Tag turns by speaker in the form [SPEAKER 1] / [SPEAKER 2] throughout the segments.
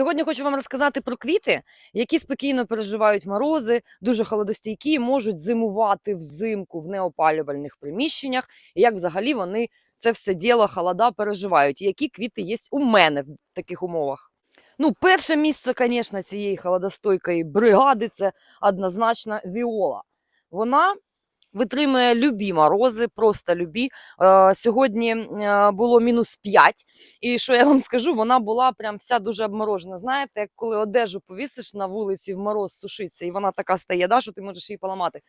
[SPEAKER 1] Сьогодні хочу вам розказати про квіти, які спокійно переживають морози, дуже холодостійкі, можуть зимувати взимку в неопалювальних приміщеннях, і як взагалі вони це все діло холода переживають. Які квіти є у мене в таких умовах. Ну, перше місце, звісно, цієї холодостойкої бригади це однозначно віола. Вона витримує любі морози, просто любі. Е, сьогодні е, було мінус 5, і що я вам скажу, вона була прям вся дуже обморожена. Знаєте, як коли одежу повісиш на вулиці в мороз сушиться, і вона така стає, да, що ти можеш її поламати.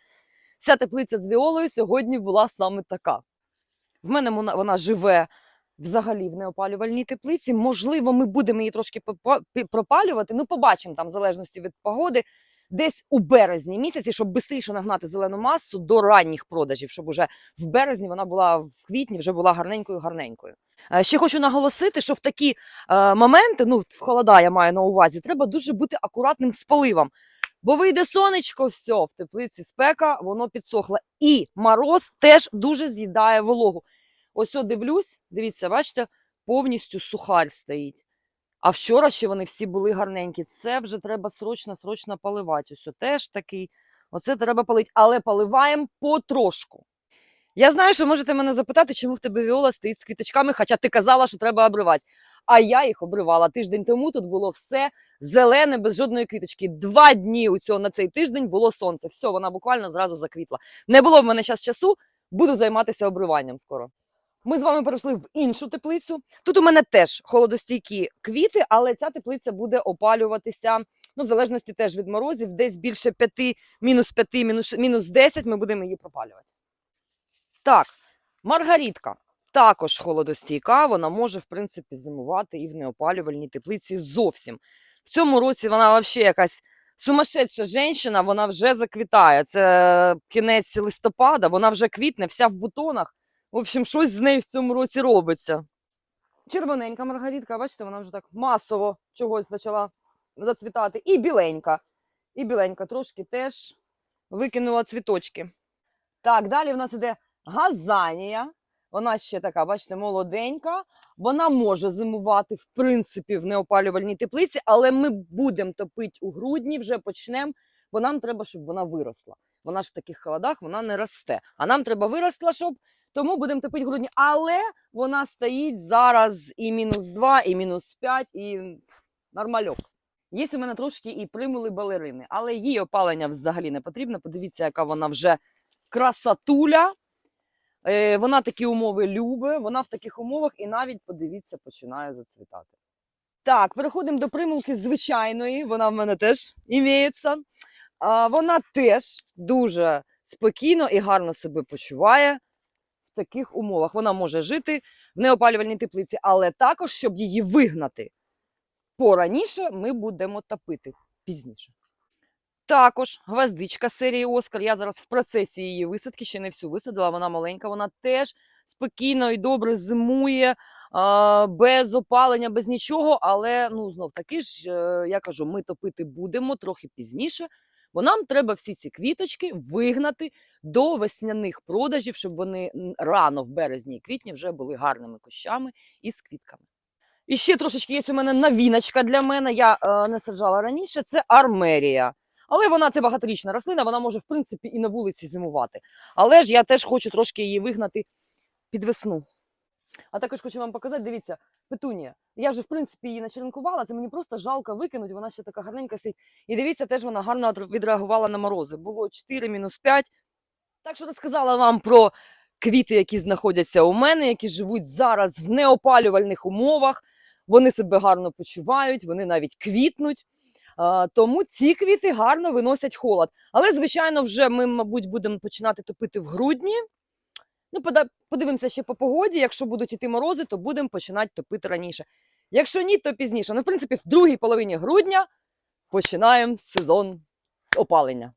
[SPEAKER 1] Вся теплиця з віолою сьогодні була саме така. В мене вона, вона живе взагалі в неопалювальній теплиці. Можливо, ми будемо її трошки пропалювати. Ну, побачимо там, в залежності від погоди. Десь у березні місяці, щоб швидше нагнати зелену масу до ранніх продажів, щоб уже в березні вона була в квітні, вже була гарненькою гарненькою. Е, Ще хочу наголосити, що в такі е, моменти, ну в холода я маю на увазі, треба дуже бути акуратним з поливом. Бо вийде сонечко, все, в теплиці спека, воно підсохло. І мороз теж дуже з'їдає вологу. Ось от дивлюсь, дивіться, бачите, повністю сухарь стоїть. А вчора ще вони всі були гарненькі. Це вже треба срочно-срочно поливати. Ось теж такий. Оце треба полити. Але поливаємо потрошку. Я знаю, що можете мене запитати, чому в тебе віола стоїть з квіточками, хоча ти казала, що треба обривати. А я їх обривала тиждень тому. Тут було все зелене, без жодної квіточки. Два дні у цього на цей тиждень було сонце. Все, вона буквально зразу заквітла. Не було в мене зараз часу, буду займатися обриванням скоро. Ми з вами перейшли в іншу теплицю. Тут у мене теж холодостійкі квіти, але ця теплиця буде опалюватися, ну, в залежності теж від морозів, десь більше 5, мінус 5, мінус, мінус 10 ми будемо її пропалювати. Так, маргарітка також холодостійка, вона може, в принципі, зимувати і в неопалювальній теплиці зовсім. В цьому році вона взагалі якась сумасшедша жінка, вона вже заквітає. Це кінець листопада, вона вже квітне, вся в бутонах. В общем, щось з нею в цьому році робиться. Червоненька маргаритка, бачите, вона вже так масово чогось почала зацвітати. І біленька. І біленька трошки теж викинула цвіточки. Так, далі в нас іде газанія. Вона ще така, бачите, молоденька. Вона може зимувати, в принципі, в неопалювальній теплиці, але ми будемо топити у грудні, вже почнемо, бо нам треба, щоб вона виросла. Вона ж в таких холодах вона не росте. А нам треба виросла, щоб тому будемо топити грудні. Але вона стоїть зараз і мінус 2, і мінус 5, і нормальок. Є у мене трошки і примули балерини, але їй опалення взагалі не потрібно. Подивіться, яка вона вже красатуля. Е, вона такі умови любить, вона в таких умовах і навіть, подивіться, починає зацвітати. Так, переходимо до примулки звичайної, вона в мене теж імеється. Вона теж дуже спокійно і гарно себе почуває в таких умовах. Вона може жити в неопалювальній теплиці, але також, щоб її вигнати пораніше, ми будемо топити пізніше. Також гвоздичка серії Оскар. Я зараз в процесі її висадки, ще не всю висадила, вона маленька. Вона теж спокійно і добре зимує, без опалення, без нічого. Але ну знов таки ж е, я кажу, ми топити будемо трохи пізніше, бо нам треба всі ці квіточки вигнати до весняних продажів, щоб вони рано в березні і квітні вже були гарними кущами і з квітками. І ще трошечки є у мене новіночка для мене. Я е, не саджала раніше. Це армерія. Але вона це багаторічна рослина, вона може, в принципі, і на вулиці зимувати. Але ж я теж хочу трошки її вигнати під весну. А також хочу вам показати, дивіться, петунія. Я вже, в принципі, її начеренкувала, це мені просто жалко викинути, вона ще така гарненька стоїть. І дивіться, теж вона гарно відреагувала на морози. Було 4 мінус 5. Так що розказала вам про квіти, які знаходяться у мене, які живуть зараз в неопалювальних умовах. Вони себе гарно почувають, вони навіть квітнуть. Тому ці квіти гарно виносять холод. Але, звичайно, вже ми, мабуть, будемо починати топити в грудні. Ну, подивимося ще по погоді. Якщо будуть іти морози, то будемо починати топити раніше. Якщо ні, то пізніше. Ну, в принципі, в другій половині грудня починаємо сезон опалення.